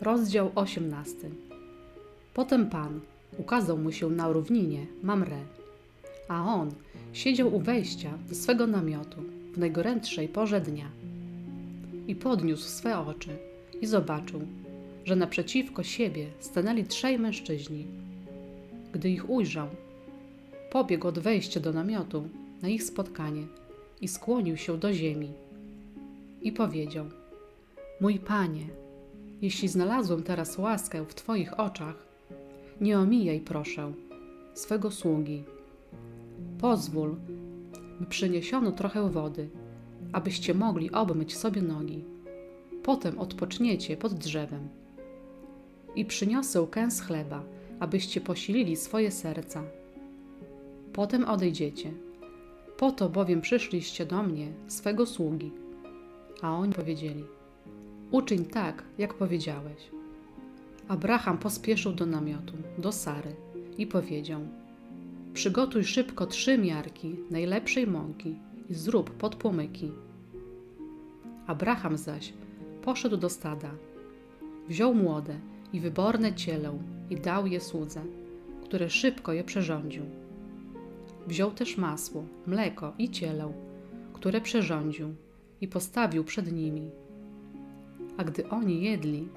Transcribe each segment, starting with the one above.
Rozdział 18. Potem Pan ukazał mu się na równinie Mamre, a on siedział u wejścia do swego namiotu w najgorętszej porze dnia. I podniósł swe oczy i zobaczył, że naprzeciwko siebie stanęli trzej mężczyźni. Gdy ich ujrzał, pobiegł od wejścia do namiotu na ich spotkanie i skłonił się do ziemi. I powiedział: Mój panie, jeśli znalazłem teraz łaskę w Twoich oczach, nie omijaj, proszę, swego sługi. Pozwól, by przyniesiono trochę wody, abyście mogli obmyć sobie nogi. Potem odpoczniecie pod drzewem. I przyniosę kęs chleba, abyście posilili swoje serca. Potem odejdziecie. Po to bowiem przyszliście do mnie, swego sługi. A oni powiedzieli: Uczyń tak, jak powiedziałeś. Abraham pospieszył do namiotu, do Sary i powiedział: Przygotuj szybko trzy miarki najlepszej mąki i zrób podpłomyki. Abraham zaś poszedł do stada, wziął młode i wyborne cielę i dał je słudze, które szybko je przyrządził. Wziął też masło, mleko i cielę, które przyrządził i postawił przed nimi. A gdy oni jedli,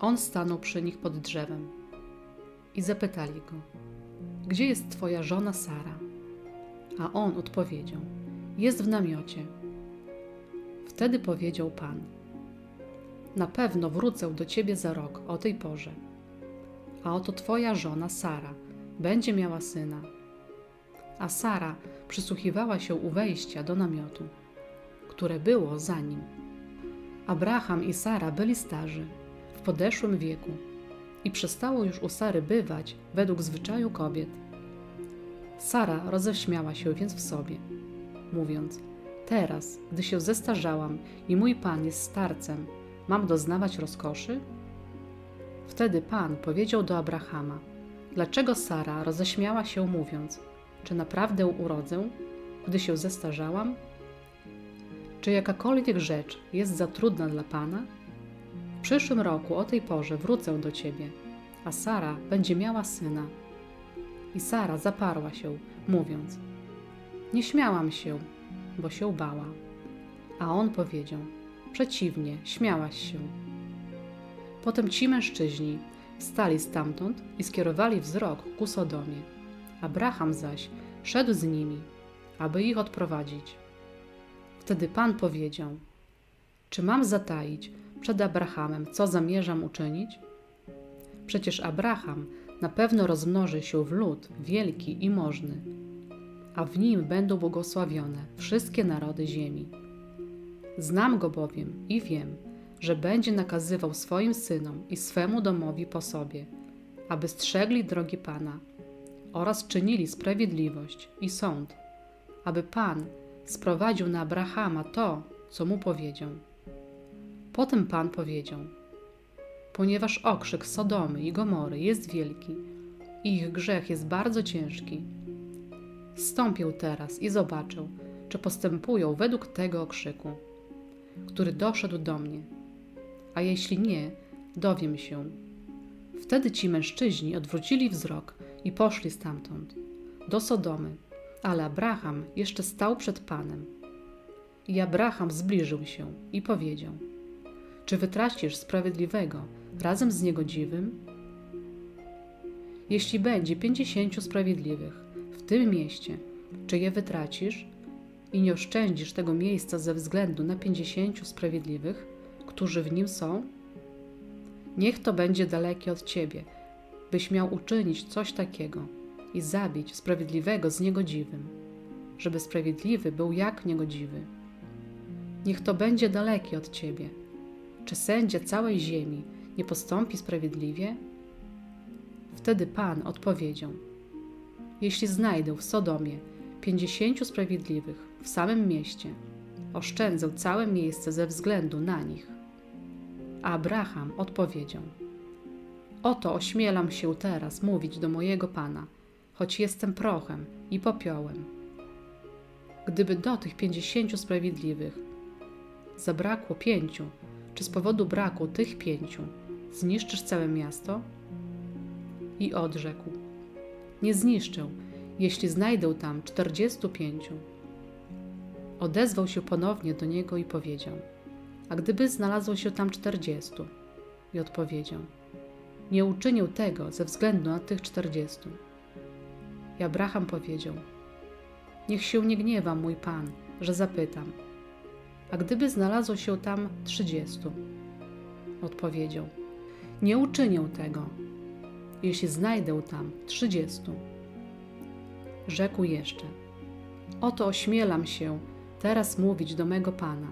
on stanął przy nich pod drzewem i zapytali go: Gdzie jest twoja żona Sara? A on odpowiedział: Jest w namiocie. Wtedy powiedział Pan: Na pewno wrócę do ciebie za rok o tej porze. A oto twoja żona Sara będzie miała syna. A Sara przysłuchiwała się u wejścia do namiotu, które było za nim. Abraham i Sara byli starzy, w podeszłym wieku i przestało już u Sary bywać według zwyczaju kobiet. Sara roześmiała się więc w sobie, mówiąc: Teraz, gdy się zestarzałam i mój pan jest starcem, mam doznawać rozkoszy? Wtedy pan powiedział do Abrahama: Dlaczego Sara roześmiała się, mówiąc: Czy naprawdę urodzę, gdy się zestarzałam? Czy jakakolwiek rzecz jest za trudna dla Pana? W przyszłym roku o tej porze wrócę do Ciebie, a Sara będzie miała syna. I Sara zaparła się, mówiąc: Nie śmiałam się, bo się bała. A on powiedział: Przeciwnie, śmiałaś się. Potem ci mężczyźni wstali stamtąd i skierowali wzrok ku Sodomie. Abraham zaś szedł z nimi, aby ich odprowadzić. Wtedy Pan powiedział: Czy mam zataić przed Abrahamem, co zamierzam uczynić? Przecież Abraham na pewno rozmnoży się w lud wielki i możny, a w nim będą błogosławione wszystkie narody ziemi. Znam go bowiem i wiem, że będzie nakazywał swoim synom i swemu domowi po sobie, aby strzegli drogi Pana oraz czynili sprawiedliwość i sąd, aby Pan sprowadził na Abrahama to, co mu powiedział. Potem Pan powiedział: Ponieważ okrzyk Sodomy i Gomory jest wielki i ich grzech jest bardzo ciężki, stąpił teraz i zobaczył, czy postępują według tego okrzyku, który doszedł do mnie. A jeśli nie, dowiem się. Wtedy ci mężczyźni odwrócili wzrok i poszli stamtąd, do Sodomy ale Abraham jeszcze stał przed Panem. I Abraham zbliżył się i powiedział: Czy wytracisz sprawiedliwego razem z niegodziwym? Jeśli będzie pięćdziesięciu sprawiedliwych w tym mieście, czy je wytracisz i nie oszczędzisz tego miejsca ze względu na pięćdziesięciu sprawiedliwych, którzy w nim są? Niech to będzie dalekie od ciebie, byś miał uczynić coś takiego i zabić sprawiedliwego z niegodziwym, żeby sprawiedliwy był jak niegodziwy. Niech to będzie dalekie od ciebie. Czy sędzia całej ziemi nie postąpi sprawiedliwie? Wtedy Pan odpowiedział: Jeśli znajdę w Sodomie pięćdziesięciu sprawiedliwych w samym mieście, oszczędzę całe miejsce ze względu na nich. A Abraham odpowiedział: Oto ośmielam się teraz mówić do mojego Pana – choć jestem prochem i popiołem. Gdyby do tych pięćdziesięciu sprawiedliwych zabrakło pięciu, czy z powodu braku tych pięciu zniszczysz całe miasto? I odrzekł: Nie zniszczę, jeśli znajdę tam czterdziestu pięciu. Odezwał się ponownie do niego i powiedział: A gdyby znalazło się tam czterdziestu? I odpowiedział: Nie uczynię tego ze względu na tych czterdziestu. I Abraham powiedział: Niech się nie gniewa mój pan, że zapytam. A gdyby znalazło się tam trzydziestu? Odpowiedział: Nie uczynię tego, jeśli znajdę tam trzydziestu. Rzekł jeszcze: Oto ośmielam się teraz mówić do mego pana.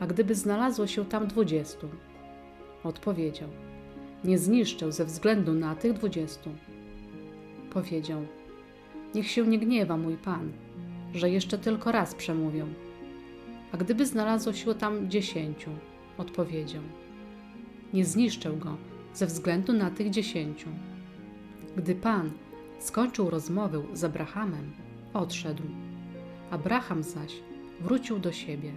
A gdyby znalazło się tam dwudziestu? Odpowiedział: Nie zniszczę ze względu na tych dwudziestu. Powiedział: Niech się nie gniewa mój pan, że jeszcze tylko raz przemówię. A gdyby znalazło się tam dziesięciu? Odpowiedział: Nie zniszczę go ze względu na tych dziesięciu. Gdy pan skończył rozmowę z Abrahamem, odszedł. Abraham zaś wrócił do siebie